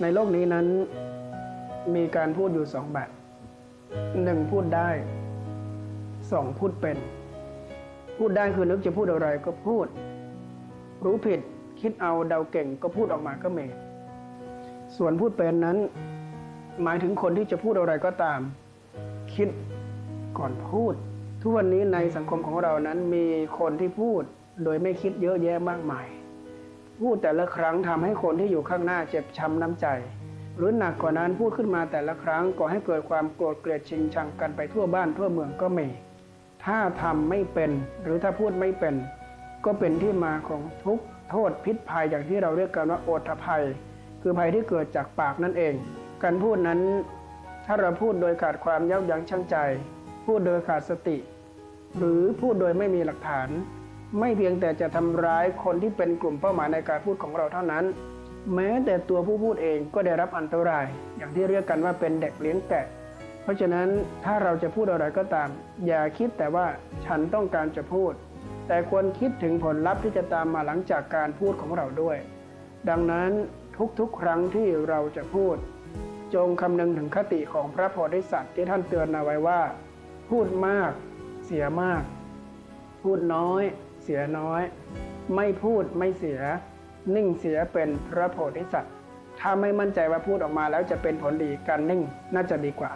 ในโลกนี้นั้นมีการพูดอยู่สองแบบหนึ่งพูดได้สองพูดเป็น พูดได้คือนึกจะพูดอะไรก็พูด รู้ผิดคิดเอาเดาเก่งก็พูดออกมาก็เมส่วนพูดเป็นนั้น หมายถึงคนที่จะพูดอะไรก็ตาม คิดก่อนพูด ทุกวันนี้ในสังคมของเรานั้นมีคนที่พูดโดยไม่คิดเยอะแยะมากมาย พูดแต่ละครั้งทำให้คนที่อยู่ข้างหน้าเจ็บช้ำน้ำใจ หรือหนักกว่านั้นพูดขึ้นมาแต่ละครั้งก่อให้เกิดความโกรธเกลียดชิงชังกันไปทั่วบ้านทั่วเมืองก็มี ถ้าทำไม่เป็นหรือถ้าพูดไม่เป็น ก็เป็นที่มาของทุกโทษพิษภัยอย่างที่เราเรียกกันว่าโอทภัย คือภัยที่เกิดจากปากนั่นเอง การพูดนั้น ถ้าเราพูดโดยขาดความยับยั้งชั่งใจ พูดโดยขาดสติ หรือพูดโดยไม่มีหลักฐาน ไม่เพียงแต่จะทำร้ายคนที่เป็นกลุ่มเป้าหมายในการพูดของเราเท่านั้น แม้แต่ตัวผู้พูดเองก็ได้รับอันตราย อย่างที่เรียกกันว่าเป็นเด็กเลี้ยงแกะเพราะฉะนั้นถ้าเราจะพูดอะไรก็ตาม อย่าคิดแต่ว่าฉันต้องการจะพูด แต่ควรคิดถึงผลลัพธ์ที่จะตามมาหลังจากการพูดของเราด้วย ดังนั้นทุกๆ ครั้งที่เราจะพูด จงคำนึงถึงคติของพระโพธิสัตว์ที่ท่านเตือนเอาไว้ว่า พูดมาก เสียมาก พูดน้อย เสียน้อย ไม่พูดไม่เสีย นิ่งเสียเป็นพระโพธิสัตว์ ถ้าไม่มั่นใจว่าพูดออกมาแล้วจะเป็นผลดีการนิ่งน่าจะดีกว่า